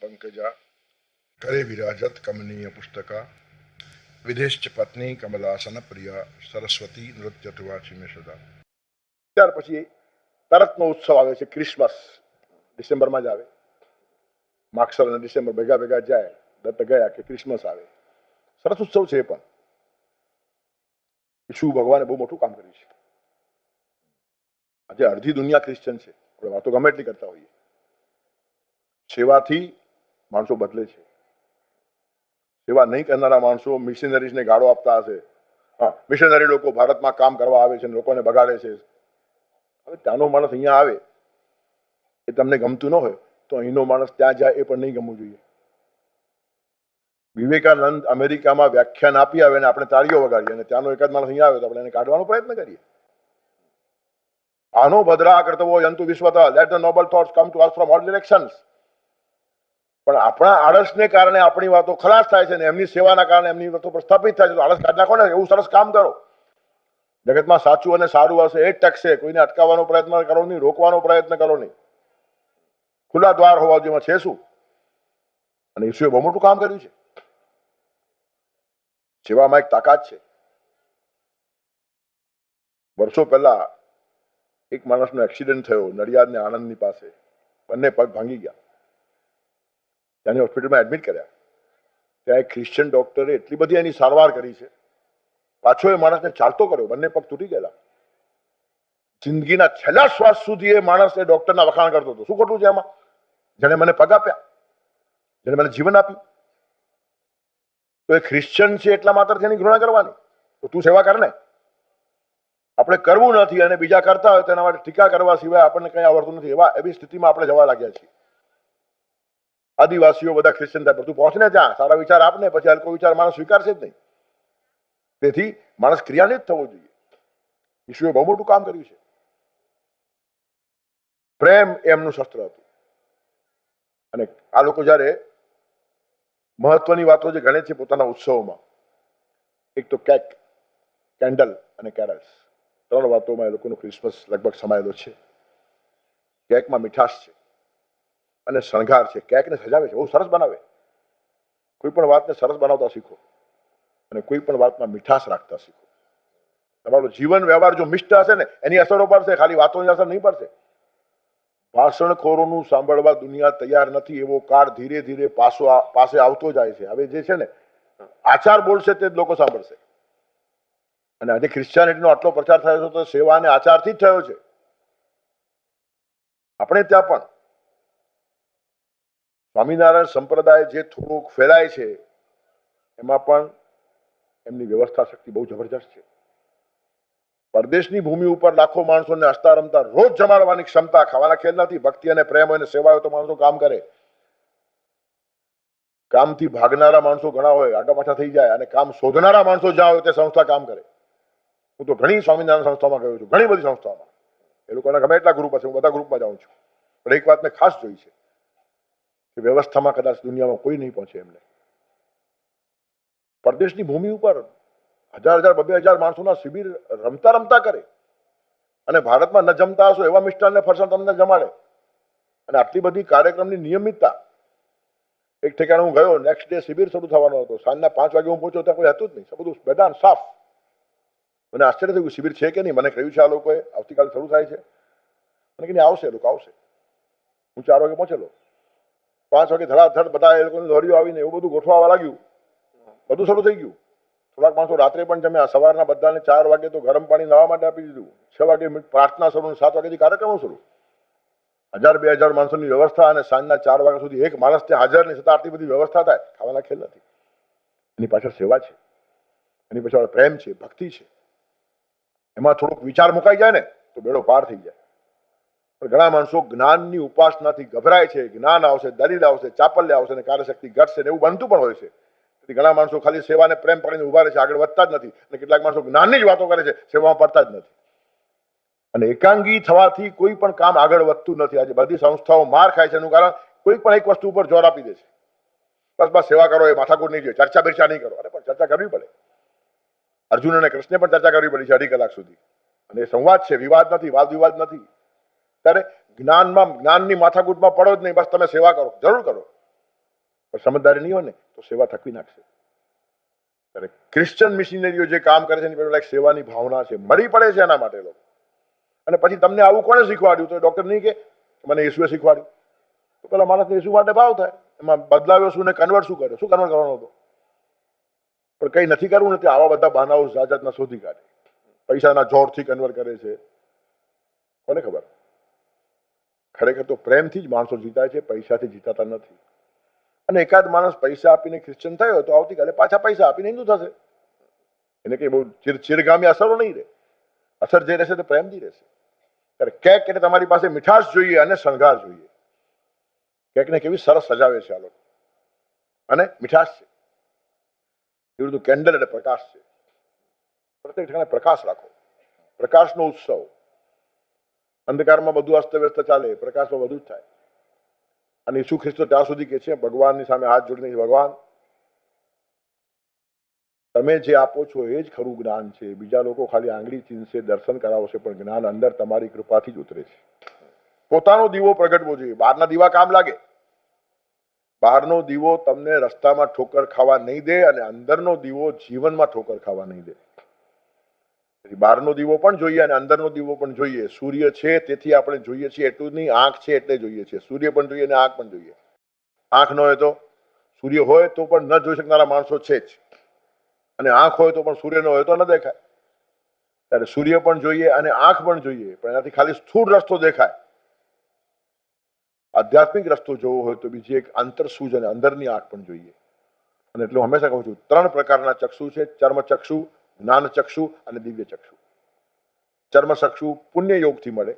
પંકજા કરે વિરાજત કમનીય પુસ્તકા વિદેશ પત્ની કમલાસન પ્રિયા સરસ્વતી નૃત્ય તુવાચી મેં સદા ત્યાર પછી તરતનો ઉત્સવ આવે છે ક્રિસમસ, ડિસેમ્બરમાં જ આવે. માગસર અને ડિસેમ્બર ભેગા ભેગા જાય, દત્ત ગયા કે ક્રિસમસ આવે. સરસ ઉત્સવ છે પણ. ઈસુ ભગવાને બહુ મોટું કામ કર્યું છે. આજે અડધી દુનિયા ક્રિશ્ચન છે. આપણે વાતો ગમે એટલી કરતા હોઈએ. સેવાથી માણસો બદલે છે. સેવા નહીં કરનારા માણસો મિશનરીઝને ગાળો આપતા હશે. હા, મિશનરી લોકો ભારતમાં કામ કરવા આવે છે લોકોને બગાડે છે. હવે ત્યાંનો માણસ અહીંયા આવે, એ તમને ગમતું ન હોય, તો અહીંનો માણસ ત્યાં જાય એ પણ નહીં ગમવું જોઈએ. વિવેકાનંદ અમેરિકામાં વ્યાખ્યાન આપી આવે અને આપણે તાળીઓ વગાડીએ અને ત્યાંનો એક જ માણસ અહીંયા આવે તો આપણે એને કાઢવાનો પ્રયત્ન કરીએ. આનો ભદ્રા કર્તવો યંતુ વિશ્વતા let the noble thoughts come to us from all directions પણ આપણા આળસને કારણે આપણી વાતો ખલાસ થાય છે ને એમની સેવાના કારણે એમની વાતો પ્રસ્થાપિત થાય છે. આળસ કાઢી નાખો ને, એવું સરસ કામ કરો. જગતમાં સાચું અને સારું હશે એ જ ટકશે. કોઈને અટકાવવાનો પ્રયત્ન કરો નહીં, રોકવાનો પ્રયત્ન કરો નહીં. ખુલ્લા દ્વાર હોવા જેમાં છે શું? અને ઈસુએ બહુ મોટું કામ કર્યું છે. સેવામાં એક તાકાત છે. વર્ષો પહેલા એક માણસનો એક્સિડન્ટ થયો નડિયાદ ને આણંદની પાસે. બંને પગ ભાંગી ગયા. ત્યાંની હોસ્પિટલમાં એડમિટ કર્યા. ત્યાં એક ક્રિશ્ચિયન ડૉક્ટરે એટલી બધી એની સારવાર કરી છે. પાછો એ માણસને ચાલતો કર્યો. બંને પગ તૂટી ગયેલા. જિંદગીના છેલ્લા શ્વાસ સુધી એ માણસ એ ડૉક્ટરના વખાણ કરતો હતો. શું ખોટું છે એમાં જેને મને પગ આપ્યા. જેને મને જીવન આપ્યું. તો એ ક્રિશ્ચિયન છે એટલા માત્ર એની ઘૃણા કરવાની. તો તું સેવા કર ને. આપણે કરવું નથી અને બીજા કરતા હોય તેના માટે ટીકા કરવા સિવાય આપણને કંઈ આવડતું નથી. એવા એવી સ્થિતિમાં આપણે જવા લાગ્યા છીએ. આદિવાસીઓ બધા ક્રિશ્ચન થાય તું પહોંચને ત્યાં સારા વિચાર આપને પછી હલકો વિચાર માણસ સ્વીકારશે જ નહીં. તેથી માણસ ક્રિયાન્વિત થવો જોઈએ. ઈશુએ બહુ મોટું કામ કર્યું છે. પ્રેમ એમનું શસ્ત્ર હતું. અને આ લોકો જ્યારે મહત્વની વાતો જે ગણે છે પોતાના ઉત્સવમાં, એક તો કેક, કેન્ડલ અને કેરલ્સ. ત્રણ વાતોમાં એ લોકોનો ક્રિસમસ લગભગ સમાયેલો છે. કેકમાં મીઠાશ છે. અને શણગાર છે. કેકને સજાવે છે. બહુ સરસ બનાવે. કોઈ પણ વાતને સરસ બનાવતા શીખો. અને કોઈ પણ વાતમાં મીઠાશ રાખતા શીખો. તમારું જીવન વ્યવહાર જો મિષ્ટ હશે ને, એની અસરો પડશે, ખાલી વાતોની અસર નહીં પડશે. ભાષણખોરોનું સાંભળવા દુનિયા તૈયાર નથી, એવો કાળ ધીરે ધીરે પાસો પાસે આવતો જાય છે. હવે જે છે ને, આચાર બોલશે તે જ લોકો સાંભળશે. અને આજે ક્રિશ્ચિયાનિટીનો આટલો પ્રચાર થયો છે તો સેવા અને આચારથી જ થયો છે. આપણે ત્યાં પણ સ્વામિનારાયણ સંપ્રદાય જે થોડુંક ફેલાય છે, એમાં પણ એમની વ્યવસ્થા શક્તિ બહુ જબરજસ્ત છે. પરદેશની ભૂમિ ઉપર લાખો માણસોને હસતા રમતા, રોજ જમાડવાની ક્ષમતા, ખાવાના ખેલ નથી, ભક્તિ અને પ્રેમ અને સેવા હોય તો માણસો કામ કરે. કામથી ભાગનારા માણસો ઘણા હોય, આગા પાછા થઈ જાય અને કામ શોધનારા માણસો જ્યાં હોય તે સંસ્થા કામ કરે. હું તો ઘણી સ્વામિનારાયણ સંસ્થામાં ગયો છું, ઘણી બધી સંસ્થામાં. એ લોકોના ગમે એટલા ગ્રુપ હશે, હું બધા ગ્રુપમાં જાઉં છું. પણ એક વાત મેં ખાસ જોઈ છે કે વ્યવસ્થામાં કદાચ દુનિયામાં કોઈ નહીં પહોંચે એમને. પરદેશની ભૂમિ ઉપર હજાર હજાર, બબે હજાર માણસોના શિબિર રમતા રમતા કરે. અને ભારતમાં ન જમતા હશો એવા મિષ્ટાન ને ફરસાણ તમને જમાડે. અને આટલી બધી કાર્યક્રમની નિયમિતતા. એક ઠેકાણે હું ગયો નેક્સ્ટ ડે શિબિર શરૂ થવાનો હતો. સાંજના પાંચ વાગે હું પહોંચ્યો, ત્યાં કોઈ હતું જ નહીં. બધું મેદાન સાફ. મને આશ્ચર્ય થયું શિબિર છે કે નહીં? મને કહ્યું છે આ લોકોએ, આવતીકાલે શરૂ થાય છે. મને કે નહીં, આવશે લોકો આવશે. હું ચાર વાગે પહોંચેલો. પાંચ વાગે ધડાધડ બધા એ લોકોની દોરીઓ આવીને એવું બધું ગોઠવાવા લાગ્યું. બધું શરૂ થઈ ગયું. થોડાક માણસો રાત્રે પણ જમ્યા સવારના બધાને ચાર વાગે તો ગરમ પાણી નાવા માટે આપી દીધું. છ વાગે પ્રાર્થના શરૂ સાત વાગ્યાથી કાર્યક્રમો શરૂ. હજાર બે હજાર માણસોની વ્યવસ્થા અને સાંજના ચાર વાગ્યા સુધી એક માણસ ત્યાં હાજર નહીં, છતાં આટલી બધી વ્યવસ્થા થાય. ખાવાના ખેલ નથી. એની પાછળ સેવા છે. એની પાછળ પ્રેમ છે, ભક્તિ છે. એમાં થોડોક વિચાર મુકાઈ જાય ને, તો બેડો પાર થઈ જાય. ઘણા માણસો જ્ઞાનની ઉપાસનાથી ગભરાય છે, જ્ઞાન આવશે, દલીલ આવશે, ચાપલ્ય આવશે અને કાર્યશક્તિ ઘટશે ને એવું બનતું પણ હોય છે. ઘણા માણસો ખાલી સેવાને પ્રેમ પકડીને ઊભા રહે છે, આગળ વધતા જ નથી અને કેટલાક માણસો જ્ઞાનની જ વાતો કરે છે, સેવામાં પડતા જ નથી. અને એકાંગી થવાથી કોઈ પણ કામ આગળ વધતું નથી. આજે બધી સંસ્થાઓ માર ખાય છે એનું કારણ કોઈ પણ એક વસ્તુ ઉપર જોર આપી દે છે. બસ બસ, સેવા કરો, એ માથાકૂટ નહીં જોઈએ, ચર્ચા બિરચા નહીં કરો. અરે, પણ ચર્ચા કરવી પડે. અર્જુન અને કૃષ્ણે પણ ચર્ચા કરવી પડી છે અઢી કલાક સુધી. અને સંવાદ છે, વિવાદ નથી, વાદ વિવાદ નથી. ત્યારે જ્ઞાનમાં, જ્ઞાનની માથાકૂટમાં પડો જ નહીં. બસ તમે સેવા કરો. જરૂર કરો. પણ સમજદારી નહીં હોય ને, તો સેવા થકવી નાખશે. ત્યારે ક્રિશ્ચન મિશનરીઓ જે કામ કરે છે એની પેલા સેવાની ભાવના છે. મરી પડે છે એના માટે લોકો. અને પછી તમને આવું કોણે શીખવાડ્યું? તો ડૉક્ટર નહીં કે, મને ઈસુએ શીખવાડ્યું. તો પેલા માણસને ઈસુ માટે ભાવ થાય. એમાં બદલાવ્યો શું ને કન્વર્ટ શું કરે શું કન્વર્ટ કરવાનો હતો? પણ કંઈ નથી કરવું નથી આવા બધા બહાનાઓ જાત જાતના શોધી કાઢે. પૈસાના જોરથી કન્વર્ટ કરે છે. કોને ખબર? ખરેખર તો પ્રેમથી જ માણસો જીતાય છે, પૈસાથી જીતાતા નથી. અને એકાદ માણસ પૈસા આપીને ક્રિશ્ચન થયો તો આવતીકાલે પાછા પૈસા આપીને હિન્દુ થશે. એને કંઈ બહુ ચીર, ચિરગામી અસરો નહીં રહે. અસર જે રહેશે તો પ્રેમથી રહેશે. ત્યારે કેક એટલે તમારી પાસે મીઠાશ જોઈએ અને શણગાર જોઈએ. કેકને કેવી સરસ સજાવે છે આ લોકો. અને મીઠાશ છે. એવી બધું કેન્ડલ એટલે પ્રકાશ છે. પ્રત્યેક ઠેકાણે પ્રકાશ રાખો. પ્રકાશનો ઉત્સવ. અંધકારમાં બધું અસ્તવ્યસ્ત ચાલે, પ્રકાશમાં બધું જ થાય. અને ઈસુ ખ્રિસ્તો ત્યાં સુધી કે છે, ભગવાનની સામે હાથ જોડીને ભગવાન, તમે જે આપો છો એ જ ખરું જ્ઞાન છે. બીજા લોકો ખાલી આંગળી ચીનશે, દર્શન કરાવશે, પણ જ્ઞાન અંદર તમારી કૃપાથી જ ઉતરે છે. પોતાનો દીવો પ્રગટવો જોઈએ. બહારના દીવા કામ લાગે. બહારનો દીવો તમને રસ્તામાં ઠોકર ખાવા નહીં દે અને અંદરનો દીવો જીવનમાં ઠોકર ખાવા નહીં દે. તેથી બહારનો દીવો પણ જોઈએ અને અંદરનો દીવો પણ જોઈએ. સૂર્ય છે તેથી આપણે જોઈએ છીએ એટલું નહીં આંખ છે એટલે જોઈએ છીએ. સૂર્ય પણ જોઈએ અને આંખ પણ જોઈએ. આંખ ન હોય તો સૂર્ય હોય તો પણ ન જોઈ શકનારા માણસો છે જ. અને આંખ હોય તો પણ સૂર્ય ન હોય તો ન દેખાય. ત્યારે સૂર્ય પણ જોઈએ અને આંખ પણ જોઈએ, પણ એનાથી ખાલી સ્થૂળ રસ્તો દેખાય. આધ્યાત્મિક રસ્તો જોવો હોય તો બીજી એક આંતરસૂજ અને અંદરની આંખ પણ જોઈએ. અને એટલે હંમેશા કહું છું, ત્રણ પ્રકારના ચક્ષુ છે, ચર્મ ચક્ષુ જ્ઞાન ચક્ષુ અને દિવ્ય ચક્ષુ ચર્મ ચક્ષુ પુણ્ય યોગથી મળે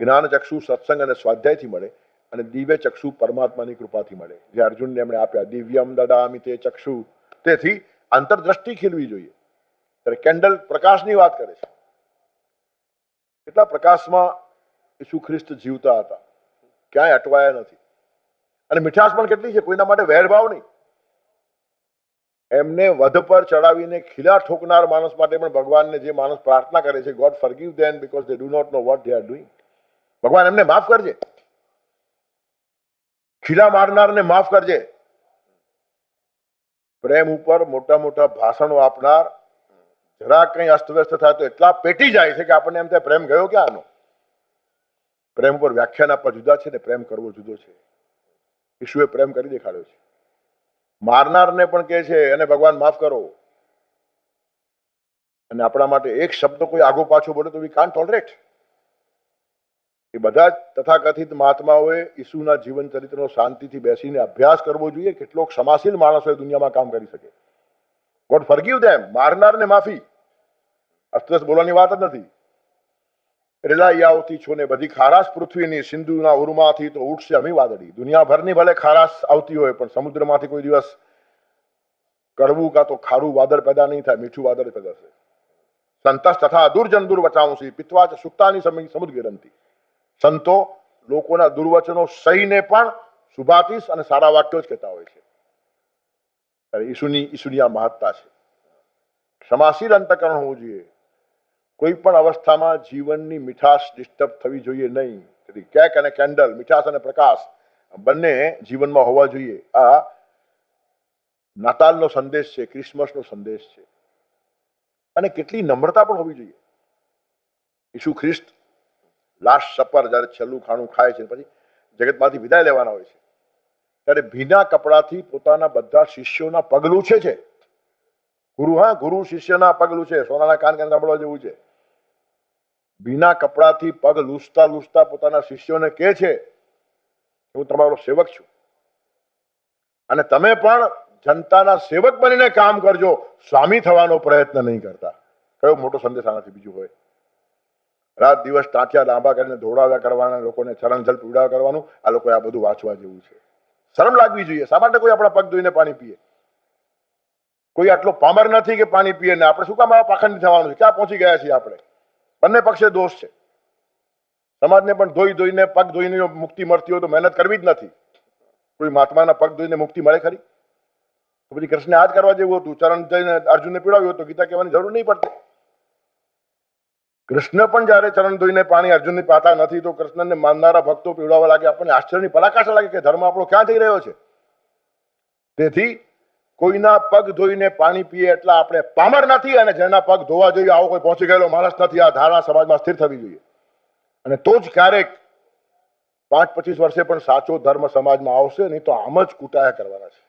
જ્ઞાન ચક્ષુ સત્સંગ અને સ્વાધ્યાયથી મળે અને દિવ્ય ચક્ષુ પરમાત્માની કૃપાથી મળે. જે અર્જુનને એમણે આપ્યા, દિવ્યમ દદામી તે ચક્ષુ. તેથી આંતરદ્રષ્ટિ ખીલવી જોઈએ. ત્યારે કેન્ડલ પ્રકાશની વાત કરે છે. કેટલા પ્રકાશમાં ઈસુ ખ્રિસ્ત જીવતા હતા. ક્યાંય અટવાયા નથી. અને મીઠાશ પણ કેટલી છે, કોઈના માટે વેરભાવ નહીં. એમને વધ પર ચડાવીને ખીલા ઠોકનાર માણસ માટે પણ ભગવાનને જે માણસ પ્રાર્થના કરે છે God forgive them because they do not know what they are doing ભગવાન એમને માફ કરજે. ખીલા મારનારને માફ કરજે. પ્રેમ ઉપર મોટા મોટા ભાષણો આપનાર જરા કંઈ અસ્તવ્યસ્ત થાય તો એટલા પેટી જાય છે કે આપણને એમ થાય, પ્રેમ ગયો ક્યાં આનો પ્રેમ ઉપર વ્યાખ્યાન આપવા જુદા છે ને પ્રેમ કરવો જુદો છે. ઈશુએ પ્રેમ કરી દેખાડ્યો છે. મારનારને પણ કહે છે અને ભગવાન માફ કરો. અને આપણા માટે એક શબ્દ કોઈ આગો પાછો બોલે તો વી કાન ટોલરેટ એ બધા તથાકથિત મહાત્માઓએ ઈસુના જીવન ચરિત્રનો શાંતિથી બેસીને અભ્યાસ કરવો જોઈએ કેટલો ક્ષમાશીલ માણસો દુનિયામાં કામ કરી શકે. ગોડ ફરગીવ ધેમ મારનારને માફી. અસ્તવ્યસ્ત બોલવાની વાત જ નથી. રેલાઈ આવતી છો ને બધી ખારાશ પૃથ્વીની સિંધુના ઉરમાંથી તો ઉઠશે અમી વાદળી. દુનિયાભરની ભલે ખારાશ આવતી હોય, પણ સમુદ્રમાંથી કોઈ દિવસ કડવું કાં તો ખારું વાદળ પેદા નહીં થાય, મીઠું વાદળ પેદા થશે સંતસ તથા દુર્જન દુર્વચાંસી પિત્વાચ સુક્તાની સમી સમુદ્ગરંતી સંતો લોકોના દુર્વચનો સહીને પણ શુભાતીશ અને સારા વાક્યો જ કહેતા હોય છે. ઈસુની ઈસુની આ મહત્તા છે. ક્ષમાશીલ અંતકરણ હોવું જોઈએ. કોઈ પણ અવસ્થામાં જીવનની મીઠાશ ડિસ્ટર્બ થવી જોઈએ નહીં. કેક અને કેન્ડલ, મીઠાશ અને પ્રકાશ બંને જીવનમાં હોવા જોઈએ. આ નાતાલનો સંદેશ છે, ક્રિસમસનો સંદેશ છે. અને કેટલી નમ્રતા પણ હોવી જોઈએ. ઈસુ ખ્રિસ્ત લાસ્ટ સપર જ્યારે છેલ્લું ખાણું ખાય છે, પછી જગતમાંથી વિદાય લેવાના હોય છે. ત્યારે ભીના કપડાથી પોતાના બધા શિષ્યોના પગ લૂછે છે. ગુરુ, હા, ગુરુ શિષ્યના પગલું છે સોનાના કાન કાન સાંભળવા જેવું છે. ભીના કપડાથી પગ લૂસતા લૂસતા પોતાના શિષ્યોને કહે છે, હું તમારો સેવક છું. અને તમે પણ જનતાના સેવક બનીને કામ કરજો. સ્વામી થવાનો પ્રયત્ન નહીં કરતા. કયો મોટો સંદેશ આનાથી બીજું હોય. રાત દિવસ ટાંચ્યા લાંબા કરીને દોડાવ્યા કરવાના, લોકોને ચરણ જલ પીવડાવ્યા કરવાનું, આ લોકોએ આ બધું વાંચવા જેવું છે. શરમ લાગવી જોઈએ. શા માટે કોઈ આપણા પગ ધોઈને પાણી પીએ? કોઈ આટલો પામર નથી કે પાણી પીએ ને આપણે શું કામ પાખંડી થવાનું છે? ક્યાં પહોંચી ગયા છીએ આપણે? બંને પક્ષે દોષ છે. સમાજને પણ ધોઈ ધોઈને, પગ ધોઈને મુક્તિ મળતી હોય તો મહેનત કરવી જ નથી. કોઈ મહાત્માના પગ ધોઈને મુક્તિ મળે ખરી? તો પછી કૃષ્ણને આ જ કરવા જેવું હતું. ચરણ જઈને અર્જુનને પીડાવ્યું હતું. ગીતા કહેવાની જરૂર નહીં પડતી. કૃષ્ણ પણ જ્યારે ચરણ ધોઈને પાણી અર્જુનની પાતા નથી તો કૃષ્ણને માનનારા ભક્તો પીવડાવવા લાગે. આપણને આશ્ચર્યની પરાકાશ લાગે કે ધર્મ આપણો ક્યાં થઈ રહ્યો છે? તેથી કોઈના પગ ધોઈને પાણી પીએ એટલે આપણે પામર નથી અને જેના પગ ધોવા જોઈએ આવો કોઈ પહોંચી ગયેલો માણસ નથી, આ ધારા સમાજમાં સ્થિર થવી જોઈએ. અને તો જ ક્યારેક પાંચ પચીસ વર્ષે પણ સાચો ધર્મ સમાજમાં આવશે, નહીં તો આમ જ કુટાયા કરવાના છે.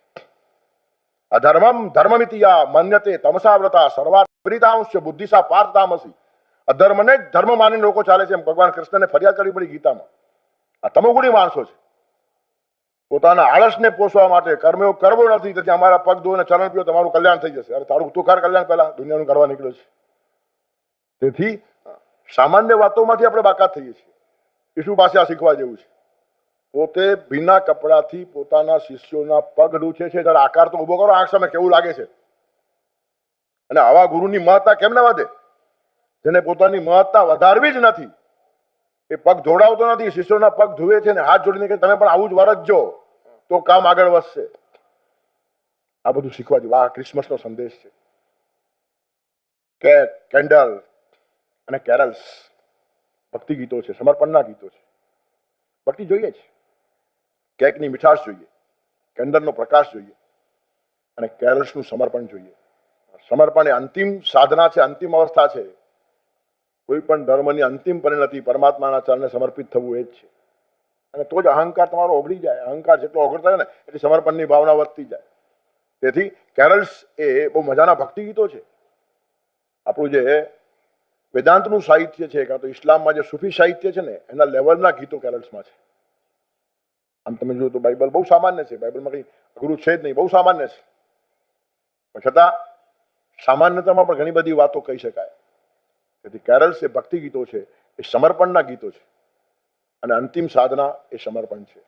અધર્મમ ધર્મમિતિયા મન્યતે તમસાવ્રતા સર્વા વિપરીતાંશ બુદ્ધિસા પાર્થ તામસી અધર્મને જ ધર્મ માની લોકો ચાલે છે એમ ભગવાન કૃષ્ણને ફરિયાદ કરવી પડી ગીતામાં. આ તમોગુણી માણસો છે. પોતાના આળસને પોષવા માટે કર્મયોગ કરવો નથી, તેથી અમારા પગ ધોઈને ચરણ પીઓ, તમારું કલ્યાણ થઈ જશે. અરે, તારું તું કર કલ્યાણ પહેલા દુનિયાનું કરવા નીકળ્યો છે. તેથી, સામાન્ય વાતોમાંથી આપણે બાકાત થઈએ છીએ. ઈસુ પાસે આ શીખવા જેવું છે. પોતે ભીના કપડાથી પોતાના શિષ્યોના પગ ડૂચે છે. ત્યારે આકાર તો ઊભો કરો, આંખ સામે કેવું લાગે છે? અને આવા ગુરુની મહત્તા કેમ ના વધે? જેને પોતાની મહત્તા વધારવી જ નથી. એ પગ ધોડાવતો નથી, શિષ્યોના પગ ધોવે છે ને, હાથ જોડીને કે તમે પણ આવું જ વરસજો તો કામ આગળ વધશે. આ બધું શીખવા જેવું, આ ક્રિસમસનો સંદેશ છે. કે કેન્ડલ અને કેરલ્સ ભક્તિ ગીતો છે, સમર્પણના ગીતો છે. ભક્તિ જોઈએ છે કેકની મીઠાશ જોઈએ, કેન્ડલનો પ્રકાશ જોઈએ, અને કેરલ્સનું સમર્પણ જોઈએ. સમર્પણ એ અંતિમ સાધના છે, અંતિમ અવસ્થા છે. કોઈ પણ ધર્મની અંતિમ પરિણતિ પરમાત્માના ચરણને સમર્પિત થવું એ જ છે. અને તો જ અહંકાર તમારો ઓગળી જાય. અહંકાર જેટલો ઓગળતા હોય ને, એટલી સમર્પણની ભાવના વધતી જાય. તેથી કેરલ્સ એ બહુ મજાના ભક્તિ ગીતો છે. આપણું જે વેદાંતનું સાહિત્ય છે, કાં તો ઇસ્લામમાં જે સુફી સાહિત્ય છે ને, એના લેવલના ગીતો કેરલ્સમાં છે. આમ તમે જુઓ તો બાઇબલ બહુ સામાન્ય છે. બાઇબલમાં કંઈ અઘરું છે જ નહીં. બહુ સામાન્ય છે. પણ છતાં સામાન્યતામાં પણ ઘણી બધી વાતો કહી શકાય. તેથી કેરલ્સ એ ભક્તિ ગીતો છે, એ સમર્પણના ગીતો છે. અને અંતિમ સાધના એ સમર્પણ છે.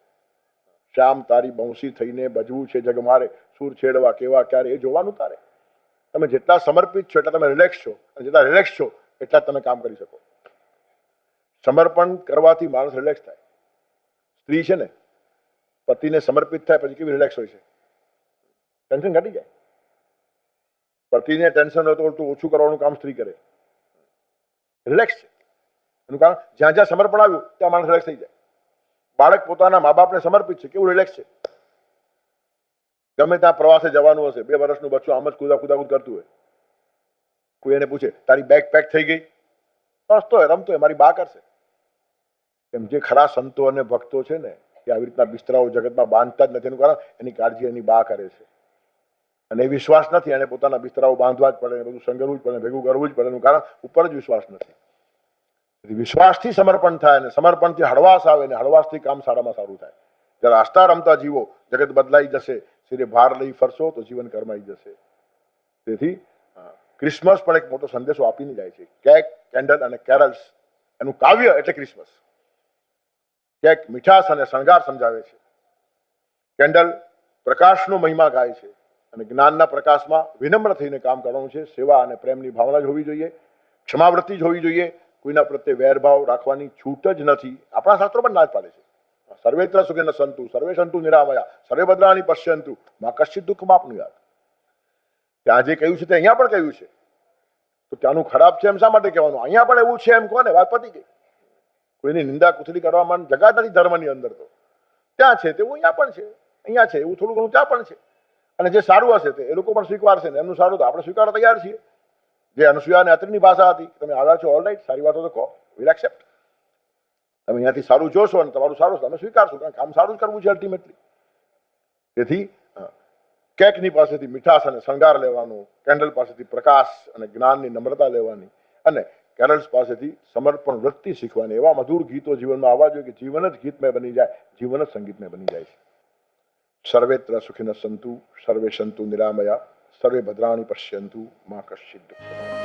શ્યામ તારી બંશી થઈને બજવું છે જગમારે સૂર છેડવા કેવા ક્યારે, એ જોવાનું તારે. તમે જેટલા સમર્પિત છો એટલા તમે રિલેક્સ છો. અને જેટલા રિલેક્સ છો એટલા તમે કામ કરી શકો. સમર્પણ કરવાથી માણસ રિલેક્સ થાય. સ્ત્રી છે ને, પતિને સમર્પિત થાય પછી કેવી રિલેક્સ હોય છે? ટેન્શન ઘટી જાય. પતિને ટેન્શન હોય તો ઓછું કરવાનું કામ સ્ત્રી કરે. રિલેક્સ છે. એનું કારણ જ્યાં જ્યાં સમર્પણ આવ્યું, ત્યાં માણસ રિલેક્સ થઈ જાય. બાળક પોતાના મા બાપને સમર્પિત છે, કેવું રિલેક્સ છે? ગમે ત્યાં પ્રવાસે જવાનું હશે, બે વર્ષનું બચ્ચું આમ જ કુદા કુદાકુદ કરતું હોય. કોઈ એને પૂછે, તારી બેગ પેક થઈ ગઈ? હસતો હોય રમતો હોય, મારી બા કરશે. એમ જે ખરા સંતો અને ભક્તો છે ને, એ આવી રીતના બિસ્તરાઓ જગતમાં બાંધતા જ નથી, એનું કારણ એની કાળજી એની બા કરે છે. અને એ વિશ્વાસ નથી એને પોતાના બિસ્તરાઓ બાંધવા જ પડે બધું સંગરવું જ પડે ભેગું કરવું જ પડે, એનું કારણ ઉપર જ વિશ્વાસ નથી. વિશ્વાસથી સમર્પણ થાય, અને સમર્પણથી હળવાશ આવે ને હળવાશથી કામ સારામાં સારું થાય. જ્યારે આસ્થા રમતા જીવો જગત બદલાઈ જશે સિરે ભાર લઈ ફરશો, તો જીવન કરમાઈ જશે. તેથી ક્રિસમસ પણ એક મોટો સંદેશો આપીને જાય છે. કેક, કેન્ડલ અને કેરલ્સ, એનું કાવ્ય એટલે ક્રિસમસ. કેક મીઠાશ અને શણગાર સમજાવે છે. કેન્ડલ પ્રકાશનો મહિમા ગાય છે. અને જ્ઞાનના પ્રકાશમાં વિનમ્ર થઈને કામ કરવાનું છે. સેવા અને પ્રેમની ભાવના જ હોવી જોઈએ. ક્ષમાવૃત્તિ જ હોવી જોઈએ. કોઈના પ્રત્યે વેરભાવ રાખવાની છૂટ જ નથી. આપણા શાસ્ત્રો પણ ના જ પાડે છે. સર્વેત્ર સુખેન સંતુ, સર્વે સંતુ નિરામયા, સર્વે ભદ્રાણી પશ્યંતુ. માં કશ્ચિત દુઃખ માપનું ત્યાં જે કહ્યું છે તે અહીંયા પણ કહ્યું છે. તો ત્યાંનું ખરાબ છે એમ શા માટે કહેવાનું? અહીંયા પણ એવું છે એમ કોને? વાત પતી ગઈ. કોઈની નિંદા કુથલી કરવામાં જગા નથી ધર્મની અંદર તો. ત્યાં છે તેવું અહીંયા પણ છે. અહીંયા છે, એવું થોડું ઘણું ત્યાં પણ છે. અને જે સારું હશે તે એ લોકો પણ સ્વીકારશે ને. એમનું સારું તો આપણે સ્વીકારવા તૈયાર છીએ. જે અનુસૂયા અને અત્રિની ભાષા હતી, તમે આવ્યા છો ઓલ રાઈટ સારી વાતો તો કહો. વિલ એક્સેપ્ટ તમે અહીંયાથી સારું જોશો અને તમારું સારું તમે સ્વીકારશો, કારણ કામ સારું જ કરવું છે અલ્ટિમેટલી તેથી કેકની પાસેથી મીઠાશ અને શણગાર લેવાનું કેન્ડલ પાસેથી પ્રકાશ અને જ્ઞાનની નમ્રતા લેવાની અને કેરલ્સ પાસેથી સમર્પણ વૃત્તિ શીખવાની. એવા મધુર ગીતો જીવનમાં આવવા જોઈએ કે જીવન જ ગીતમય બની જાય, જીવન જ સંગીતમય બની જાય છે. સર્વેત્ર સુખિન સંતુ સર્વે સંતુ નિરામયા સર્વે ભદ્રાણી પશ્યંતુ મા કશ્ચિત